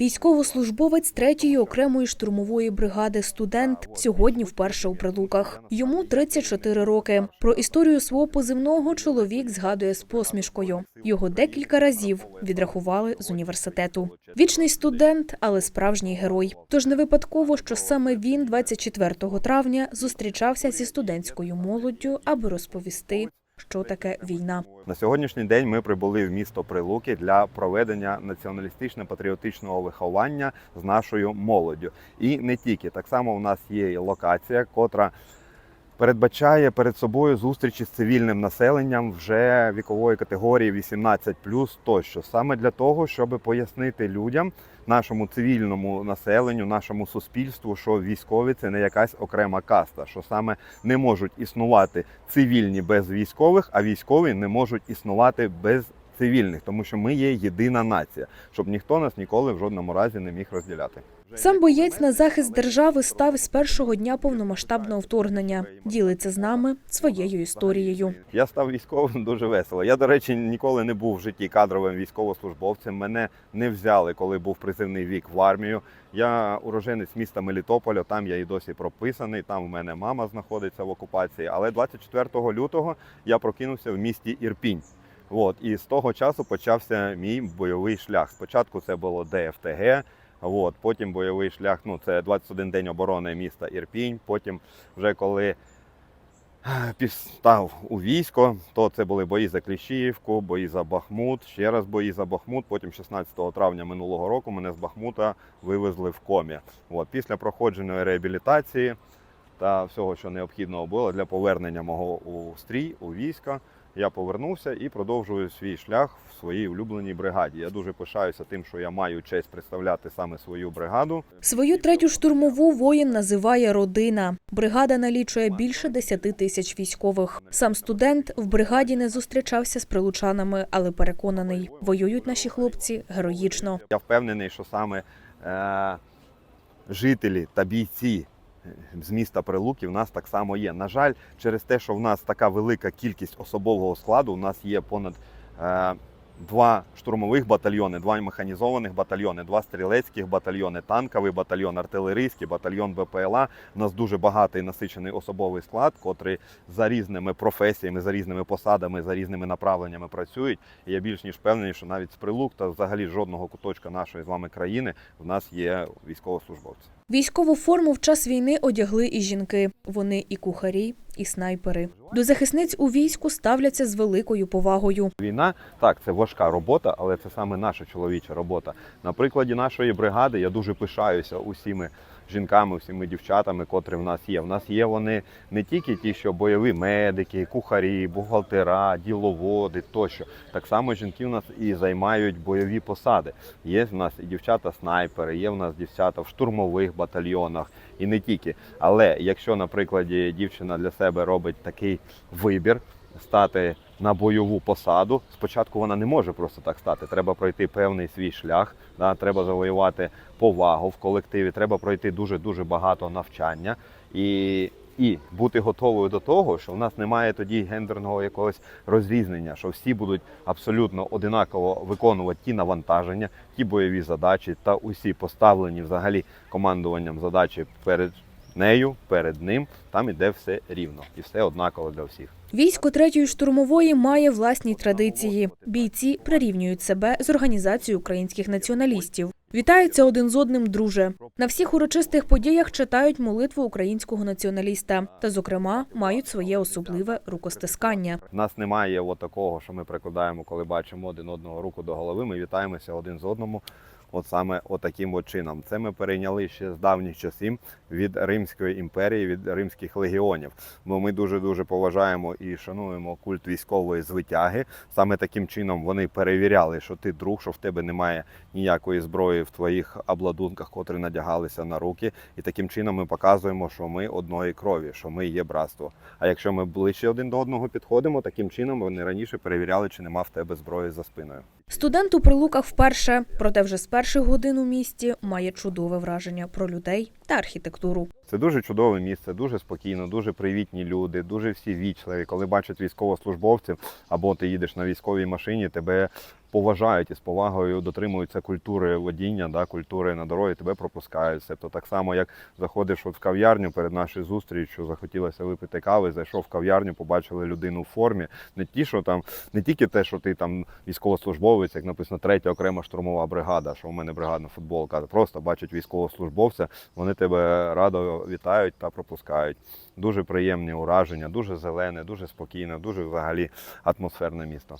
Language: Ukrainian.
Військовослужбовець третьої окремої штурмової бригади студент сьогодні вперше у прилуках. Йому 34 роки. Про історію свого позивного чоловік згадує з посмішкою. Його декілька разів відрахували з університету. Вічний студент, але справжній герой. Тож не випадково, що саме він 24 травня зустрічався зі студентською молоддю, аби розповісти, що таке війна. На сьогоднішній день ми прибули в місто Прилуки для проведення націоналістично-патріотичного виховання з нашою молоддю. І не тільки так само у нас є локація, котра передбачає перед собою зустрічі з цивільним населенням вже вікової категорії 18 тощо, саме для того, щоб пояснити людям, нашому цивільному населенню, нашому суспільству, що військові це не якась окрема каста, що саме не можуть існувати цивільні без військових, а військові не можуть існувати без цивільних, тому що ми є єдина нація, щоб ніхто нас ніколи в жодному разі не міг розділяти. Сам боєць на захист держави став з першого дня повномасштабного вторгнення. Ділиться з нами своєю історією. Я став військовим дуже весело. Я, до речі, ніколи не був в житті кадровим військовослужбовцем. Мене не взяли, коли був призивний вік в армію. Я уроженець міста Мелітополя, там я і досі прописаний. Там в мене мама знаходиться в окупації. Але 24 лютого я прокинувся в місті Ірпінь. От, і з того часу почався мій бойовий шлях. Спочатку це було ДФТГ. От, потім бойовий шлях, ну це 21 день оборони міста Ірпінь. Потім, вже коли став у військо, то це були бої за Кліщіївку, бої за Бахмут, ще раз бої за Бахмут. Потім 16 травня минулого року мене з Бахмута вивезли в комі. От, після проходженої реабілітації та всього, що необхідного було для повернення мого у стрій, у війська, я повернувся і продовжую свій шлях в своїй улюбленій бригаді. Я дуже пишаюся тим, що я маю честь представляти саме свою бригаду. Свою третю штурмову воїн називає родина. Бригада налічує більше 10 тисяч військових. Сам студент в бригаді не зустрічався з прилучанами, але переконаний, воюють наші хлопці героїчно. Я впевнений, що саме е, жителі та бійці з міста Прилуки в нас так само є. На жаль, через те, що в нас така велика кількість особового складу, у нас є понад е, два штурмових батальйони, два механізованих батальйони, два стрілецьких батальйони, танковий батальйон, артилерійський батальйон БПЛА. У нас дуже багатий насичений особовий склад, котрий за різними професіями, за різними посадами, за різними направленнями працюють. І я більш ніж впевнений, що навіть з Прилук та взагалі жодного куточка нашої з вами країни в нас є військовослужбовці. Військову форму в час війни одягли і жінки. Вони і кухарі, і снайпери. До захисниць у війську ставляться з великою повагою. Війна так, це важка робота, але це саме наша чоловіча робота. На прикладі нашої бригади я дуже пишаюся усіми жінками, усіми дівчатами, котрі в нас є. В нас є вони не тільки ті, що бойові медики, кухарі, бухгалтера, діловоди тощо. Так само жінки в нас і займають бойові посади. Є в нас і дівчата-снайпери, є в нас дівчата в штурмових батальйонах і не тільки. Але якщо, наприклад, дівчина для себе робить такий вибір стати на бойову посаду, спочатку вона не може просто так стати. Треба пройти певний свій шлях, да, треба завоювати повагу в колективі, треба пройти дуже дуже багато навчання і. І бути готовою до того, що в нас немає тоді гендерного якогось розрізнення, що всі будуть абсолютно одинаково виконувати ті навантаження, ті бойові задачі та усі поставлені взагалі командуванням задачі перед нею, перед ним. Там іде все рівно і все однаково для всіх. Військо третьої штурмової має власні традиції. Бійці прирівнюють себе з організацією українських націоналістів. Вітаються один з одним друже. На всіх урочистих подіях читають молитву українського націоналіста та, зокрема, мають своє особливе рукостискання. У нас немає такого, що ми прикладаємо, коли бачимо один одного руку до голови. Ми вітаємося один з одному. От саме отаким от чином. Це ми перейняли ще з давніх часів від Римської імперії, від римських легіонів. Бо ми дуже дуже поважаємо і шануємо культ військової звитяги. Саме таким чином вони перевіряли, що ти друг, що в тебе немає ніякої зброї в твоїх обладунках, котрі надягалися на руки. І таким чином ми показуємо, що ми одної крові, що ми є братство. А якщо ми ближче один до одного підходимо, таким чином вони раніше перевіряли, чи нема в тебе зброї за спиною. Студент у прилуках вперше, проте вже з перших годин у місті має чудове враження про людей та архітектуру. Це дуже чудове місце, дуже спокійно, дуже привітні люди, дуже всі вічливі. Коли бачать військовослужбовців, або ти їдеш на військовій машині, тебе поважають і з повагою дотримуються культури водіння, да, культури на дорозі, тебе пропускають. Тобто так само, як заходиш от в кав'ярню перед нашою зустрічю, захотілося випити кави, зайшов в кав'ярню, побачили людину в формі. Не ті, що там, не тільки те, що ти там військовослужбовець, як написано, третя окрема штурмова бригада, що у мене бригадна футболка, просто бачать військовослужбовця, вони тебе радо вітають та пропускають. Дуже приємні ураження, дуже зелене, дуже спокійне, дуже взагалі атмосферне місто.